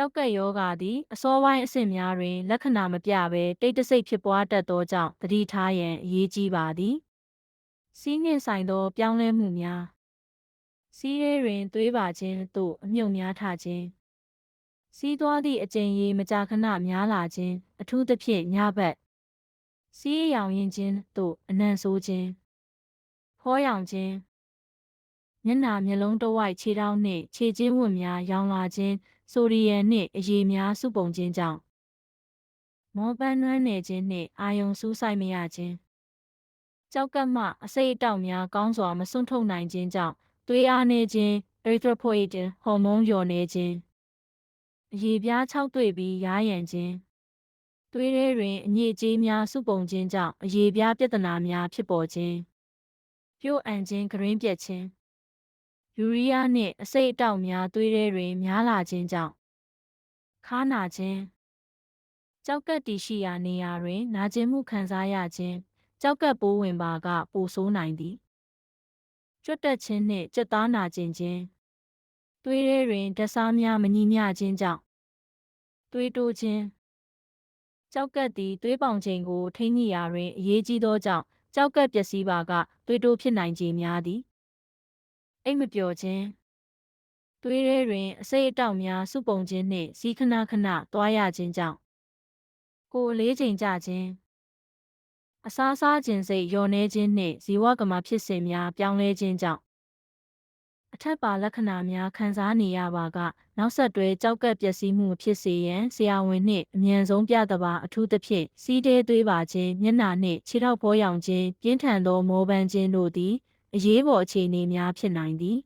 ကြောက်ကက်ယောဂါသည်အစောပိုင်းအဆင့်များတွင် လက္ခဏာမပြဘဲတိတ်တဆိတ်ဖြစ်ပွားတတ်သောကြောင့်သတိထားရန်အရေးကြီးပါသည်။စီးနှင့်ဆိုင်သော ပြောင်းလဲမှုများစီးရဲတွင်သွေးပါခြင်းသို့အမြုပ်များထခြင်းစီးသွားသည့်အကြိမ်ရေမကြာခဏများလာခြင်းအထူးသဖြင့်ညဘက်စီးအယောင်ရင်ခြင်းသို့အနံ့ဆိုးခြင်းဖောရောင်ခြင်းမျက်နှာမျက်လုံးတစ်ဝိုက်ခြေထောက်နှင့်ခြေချင်းဝတ်များရောင်လာခြင်း ဆိုဒီယမ်နှင့်အရည်များစုပုံခြင်းကြောင့်မောပန်းနွမ်းနယ်ခြင်းနှင့်အာယုံစူးစိုက်မရခြင်းကြောက်ကပ်မှအစိတ်အတောက်များကောင်းစွာမစွန့်ထုတ်နိုင်ခြင်းကြောင့်သွေးအားနည်းခြင်း erythropoietin ဟော်မုန်းလျော့နည်းခြင်းအရည်ပြားခြောက်သွေ့ပြီးယားယံခြင်းသွေးထဲတွင်အညစ်အကြေးများစုပုံခြင်းကြောင့်အရည်ပြားပြဿနာများဖြစ်ပေါ်ခြင်းပြို့အန်ခြင်းဂရင်းပြက်ခြင်း ယူရီးယားနှင့်အဆိပ်အတောက်များသွေးထဲတွင်များလာခြင်းကြောင့်ခါနာခြင်းကြောက်ကပ်တည်ရှိရာနေရာတွင် နာကျင်မှုခံစားရခြင်းကြောက်ကပ်ပိုးဝင်ပါက ပိုဆိုးနိုင်သည်ကြွတ်တက်ခြင်းနှင့်ကြက်သားနာကျင်ခြင်းသွေးထဲတွင်ဓာတ်စားများမညီမျှခြင်းကြောင့်သွေးတိုးခြင်းကြောက်ကပ်သည်သွေးပေါင်ချိန်ကိုထိန်းညှိရာတွင်အရေးကြီးသောကြောင့်ကြောက်ကပ်ပျက်စီးပါကသွေးတိုးဖြစ်နိုင်ခြေများသည် အိတ်မပျော်ခြင်းသွေးထဲတွင်အဆိပ်အတောက်များစုပုံခြင်းနှင့်စီးခဏခဏသွားရခြင်းကြောင့်ကိုယ်အလေးချိန်ကျခြင်းအစားစားခြင်းစိတ်လျော့နေခြင်းနှင့်ဇီဝကမ္မဖြစ်စဉ်များပြောင်းလဲခြင်းကြောင့်အထက်ပါလက္ခဏာများခံစားနေရပါက နောက်ဆက်တွဲကြောက်ကပ်ပျက်စီးမှုဖြစ်စေရန်ဆရာဝန်နှင့်အမြန်ဆုံးပြသပါအထူးသဖြင့်စီးတဲသွေးပါခြင်းမျက်နှာနှင့်ခြေထောက်ဖောရောင်ခြင်းပြင်းထန်သောမောပန်းခြင်းတို့သည် အရေးပေါ်အခြေအနေများဖြစ်နိုင်သည်